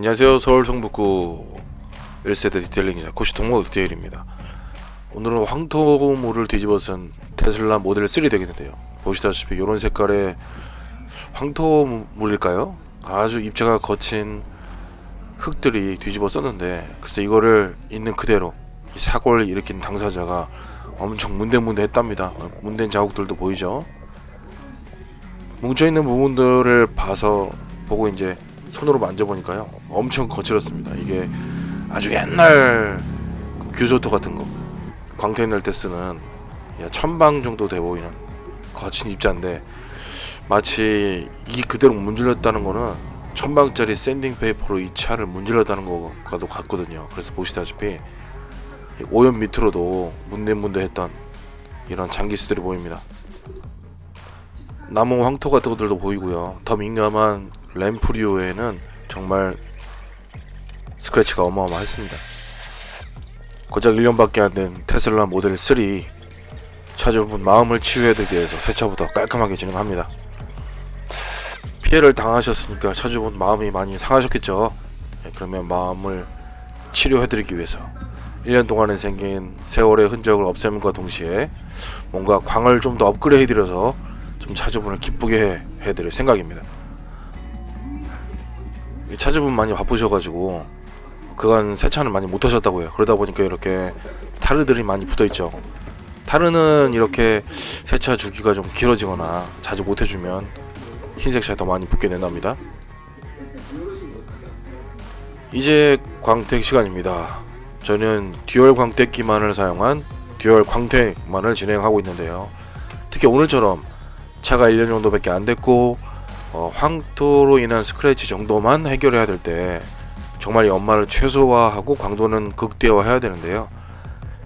안녕하세요. 서울 성북구 1세대 디테일링이자 고시 동모 디테일입니다. 오늘은 황토물을 뒤집어 쓴 테슬라 모델 3 되겠는데요. 보시다시피 이런 색깔의 황토물일까요? 아주 입자가 거친 흙들이 뒤집어 썼는데 글쎄 이거를 있는 그대로 이 사고를 일으킨 당사자가 엄청 문대문대 했답니다. 어, 문댄 자국들도 보이죠? 뭉쳐있는 부분들을 봐서 보고 이제 손으로 만져보니까요 엄청 거칠었습니다. 이게 아주 옛날 그 규조토 같은 거. 광택 낼때 쓰는 야, 천방 정도 돼 보이는 거친 입자인데 마치 이 그대로 문질렀다는 거는 천방짜리 샌딩 페이퍼로 이 차를 문질렀다는 거과도 같거든요. 그래서 보시다시피 이 오염 밑으로도 문대문대했던 이런 장기스들이 보입니다. 나무 황토 같은 것들도 보이고요. 더 민감한 램프리오에는 정말 스크래치가 어마어마했습니다. 고작 1년밖에 안 된 테슬라 모델 3 차주분 마음을 치유해드리기 위해서 세차부터 깔끔하게 진행합니다. 피해를 당하셨으니까 차주분 마음이 많이 상하셨겠죠. 네, 그러면 마음을 치료해드리기 위해서 1년 동안에 생긴 세월의 흔적을 없앰과 동시에 뭔가 광을 좀 더 업그레이드해서 좀 차주분을 기쁘게 해- 해드릴 생각입니다. 이 차주분 많이 바쁘셔가지고 그간 세차를 많이 못하셨다고 해요. 그러다 보니까 이렇게 타르들이 많이 붙어있죠. 타르는 이렇게 세차 주기가 좀 길어지거나 자주 못해주면 흰색 차에 더 많이 붙게 된답니다. 이제 광택 시간입니다. 저는 듀얼 광택기만을 사용한 듀얼 광택만을 진행하고 있는데요. 특히 오늘처럼 차가 1년 정도밖에 안 됐고 어, 황토로 인한 스크래치 정도만 해결해야 될 때 정말 연마를 최소화하고 광도는 극대화해야 되는데요.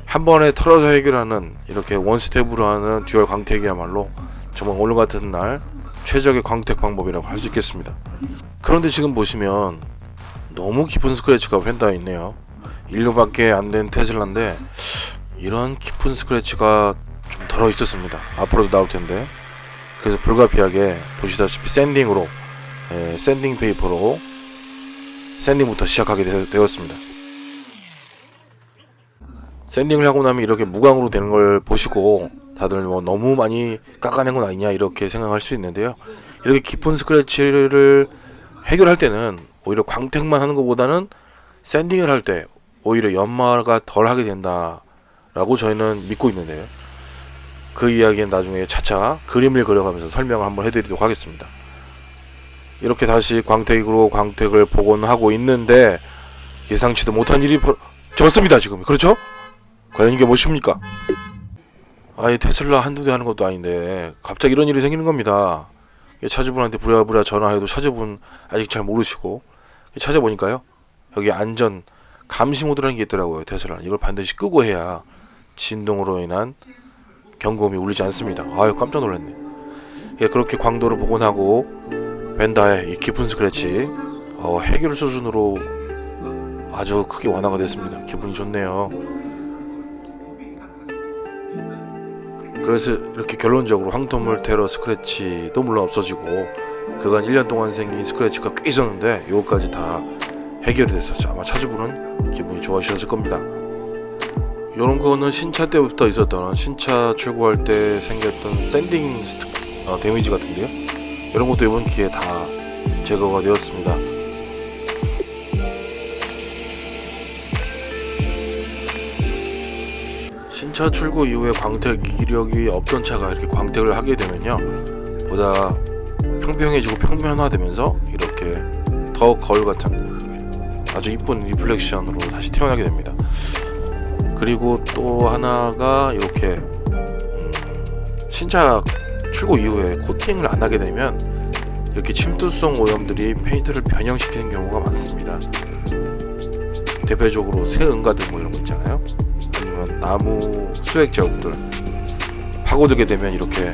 한 번에 털어서 해결하는 이렇게 원스텝으로 하는 듀얼 광택이야말로 정말 오늘 같은 날 최적의 광택 방법이라고 할 수 있겠습니다. 그런데 지금 보시면 너무 깊은 스크래치가 펜다에 있네요. 1년밖에 안 된 테슬라인데 이런 깊은 스크래치가 좀 덜어 있었습니다. 앞으로도 나올 텐데. 그래서 불가피하게 보시다시피 샌딩으로 예, 샌딩 페이퍼로 샌딩부터 시작하게 되, 되었습니다. 샌딩을 하고 나면 이렇게 무광으로 되는 걸 보시고 다들 뭐 너무 많이 깎아낸 건 아니냐 이렇게 생각할 수 있는데요. 이렇게 깊은 스크래치를 해결할 때는 오히려 광택만 하는 것보다는 샌딩을 할 때 오히려 연마가 덜 하게 된다라고 저희는 믿고 있는데요. 그 이야기는 나중에 차차 그림을 그려가면서 설명을 한번 해드리도록 하겠습니다. 이렇게 다시 광택으로 광택을 복원하고 있는데 예상치도 못한 일이 벌어졌습니다 지금 그렇죠? 과연 이게 무엇입니까? 아니 테슬라 한두 대 하는 것도 아닌데 갑자기 이런 일이 생기는 겁니다. 차주분한테 부랴부랴 전화해도 차주분 아직 잘 모르시고 찾아보니까요 여기 안전 감시 모드라는 게 있더라고요 테슬라는 이걸 반드시 끄고 해야 진동으로 인한 경고음이 울리지 않습니다. 아유 깜짝 놀랐네. 예, 그렇게 광도를 복원하고 벤다의 이 깊은 스크래치 어, 해결 수준으로 아주 크게 완화가 됐습니다. 기분이 좋네요. 그래서 이렇게 결론적으로 황토물 테러 스크래치도 물론 없어지고 그간 1년 동안 생긴 스크래치가 꽤 있었는데 이것까지 다 해결이 됐었죠. 아마 차주분은 기분이 좋아지셨을 겁니다. 이런 거는 신차 때부터 있었던 신차 출고할 때 생겼던 샌딩 스트, 어, 데미지 같은데요. 이런 것도 이번 기회에 다 제거가 되었습니다. 신차 출고 이후에 광택 이력이 없던 차가 이렇게 광택을 하게 되면요, 보다 평평해지고 평면화되면서 이렇게 더 거울 같은 아주 이쁜 리플렉션으로 다시 태어나게 됩니다. 그리고 또 하나가 이렇게 음, 신차 출고 이후에 코팅을 안 하게 되면 이렇게 침투성 오염들이 페인트를 변형시키는 경우가 많습니다. 대표적으로 새 은가들 뭐 이런 거 있잖아요. 아니면 나무 수액 자국들 파고들게 되면 이렇게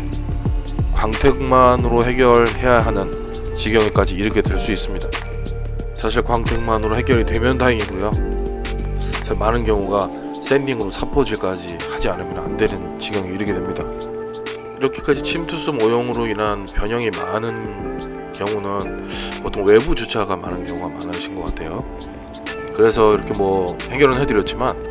광택만으로 해결해야 하는 지경에까지 이르게 될 수 있습니다. 사실 광택만으로 해결이 되면 다행이고요. 많은 경우가 샌딩으로 사포질까지 하지 않으면 안 되는 지경에 이르게 됩니다. 이렇게까지 침투성 오염으로 인한 변형이 많은 경우는 보통 외부 주차가 많은 경우가 많으신 것 같아요. 그래서 이렇게 뭐 해결은 해드렸지만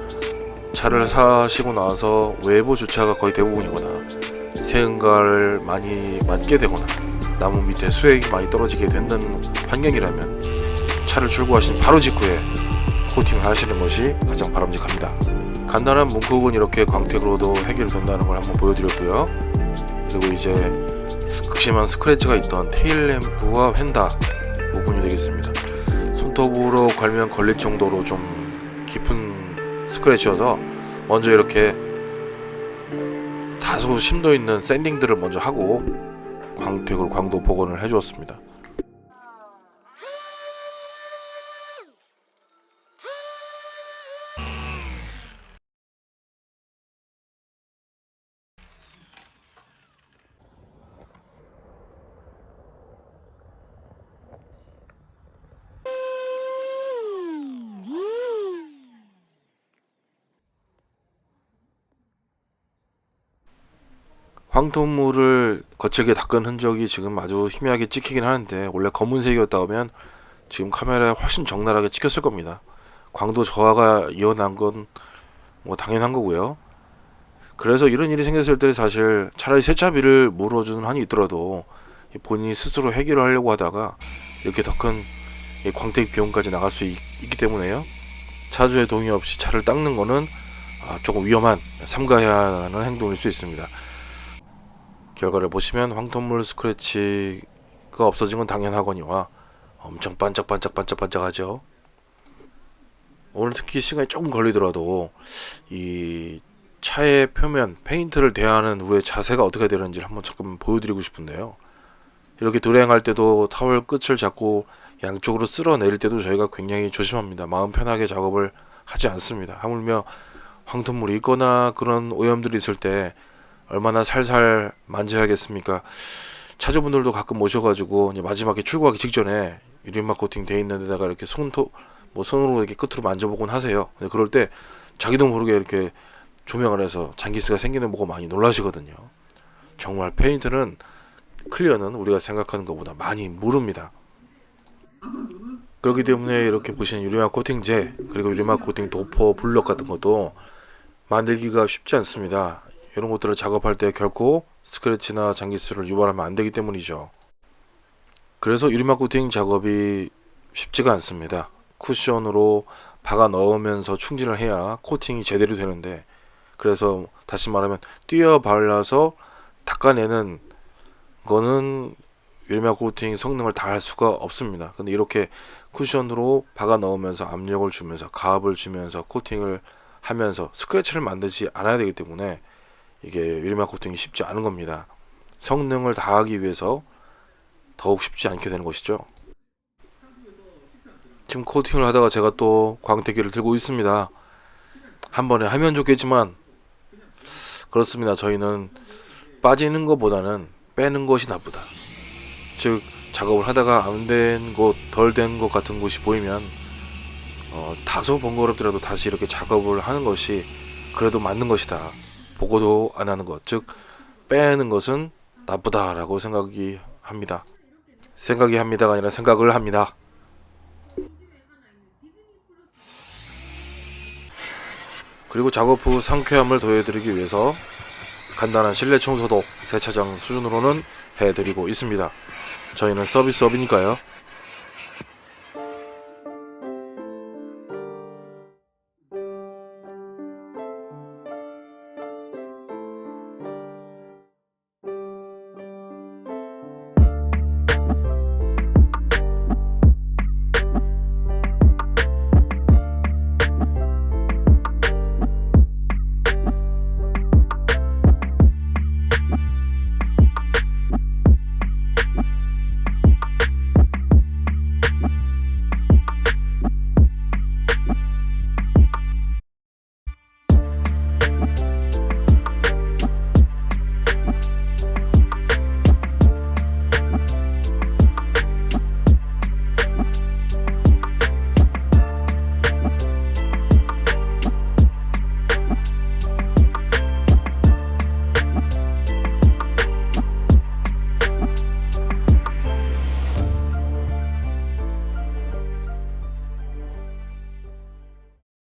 차를 사시고 나서 외부 주차가 거의 대부분이거나 세응가를 많이 맞게 되거나 나무 밑에 수액이 많이 떨어지게 된다는 환경이라면 차를 출고하신 바로 직후에 코팅을 하시는 것이 가장 바람직합니다. 간단한 문콕은 이렇게 광택으로도 해결된다는 걸 한번 보여드렸고요. 그리고 이제 극심한 스크래치가 있던 테일 램프와 휀다 부분이 되겠습니다. 손톱으로 걸면 걸릴 정도로 좀 깊은 스크래치여서 먼저 이렇게 다소 심도 있는 샌딩들을 먼저 하고 광택으로 광도 복원을 해주었습니다. 황토물을 거칠게 닦은 흔적이 지금 아주 희미하게 찍히긴 하는데 원래 검은색이었다 하면 지금 카메라에 훨씬 적나라하게 찍혔을 겁니다. 광도 저하가 이어난 건 뭐 당연한 거고요. 그래서 이런 일이 생겼을 때 사실 차라리 세차비를 물어주는 한이 있더라도 이 본인이 스스로 해결을 하려고 하다가 이렇게 더 큰 광택 비용까지 나갈 수 있, 기 때문에요. 차주의 동의 없이 차를 닦는 거는 아, 조금 위험한 삼가해야 하는 행동일 수 있습니다. 결과를 보시면 황토물 스크래치가 없어진 건 당연하거니와 엄청 반짝반짝 반짝반짝하죠. 오늘 특히 시간이 조금 걸리더라도 이 차의 표면 페인트를 대하는 후에 자세가 어떻게 되는지 한번 잠깐 보여드리고 싶은데요. 이렇게 드랭할 때도 타월 끝을 잡고 양쪽으로 쓸어내릴 때도 저희가 굉장히 조심합니다. 마음 편하게 작업을 하지 않습니다. 하물며 황토물이 있거나 그런 오염들이 있을 때 얼마나 살살 만져야겠습니까? 차주분들도 가끔 오셔가지고 이제 마지막에 출고하기 직전에 유리막 코팅 돼 있는 데다가 이렇게 손톱 뭐 손으로 이렇게 끝으로 만져보곤 하세요. 그럴 때 자기도 모르게 이렇게 조명을 해서 잔기스가 생기는 보고 많이 놀라시거든요. 정말 페인트는 클리어는 우리가 생각하는 것보다 많이 무릅니다. 그렇기 때문에 이렇게 보시는 유리막 코팅제 그리고 유리막 코팅 도포 블럭 같은 것도 만들기가 쉽지 않습니다. 이런 것들을 작업할 때 결코 스크래치나 장기수를 유발하면 안 되기 때문이죠. 그래서 유리막 코팅 작업이 쉽지가 않습니다. 쿠션으로 박아 넣으면서 충진을 해야 코팅이 제대로 되는데 그래서 다시 말하면 띄어 발라서 닦아내는 거는 유리막 코팅 성능을 다 할 수가 없습니다. 근데 이렇게 쿠션으로 박아 넣으면서 압력을 주면서 가압을 주면서 코팅을 하면서 스크래치를 만들지 않아야 되기 때문에 이게 유리막 코팅이 쉽지 않은 겁니다. 성능을 다하기 위해서 더욱 쉽지 않게 되는 것이죠. 지금 코팅을 하다가 제가 또 광택기를 들고 있습니다. 한 번에 하면 좋겠지만 그렇습니다. 저희는 빠지는 것보다는 빼는 것이 나쁘다. 즉 작업을 하다가 안 된 곳, 덜 된 것 같은 곳이 보이면 어, 다소 번거롭더라도 다시 이렇게 작업을 하는 것이 그래도 맞는 것이다. 보고도 안 하는 것, 즉 빼는 것은 나쁘다라고 생각이 합니다. 생각이 합니다가 아니라 생각을 합니다. 그리고 작업 후 상쾌함을 더해드리기 위해서 간단한 실내 청소도 세차장 수준으로는 해드리고 있습니다. 저희는 서비스업이니까요.